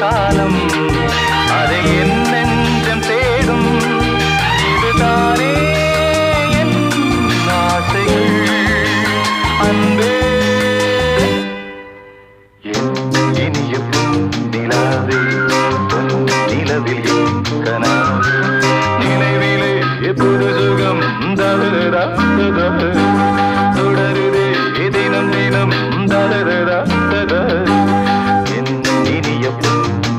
காலம். அதை என் நெஞ்சம் தேடும். இதுதானே என் ஆசைகள். அன்பே. என் நிலவில் கனா நினைவிலே எப்பொழுது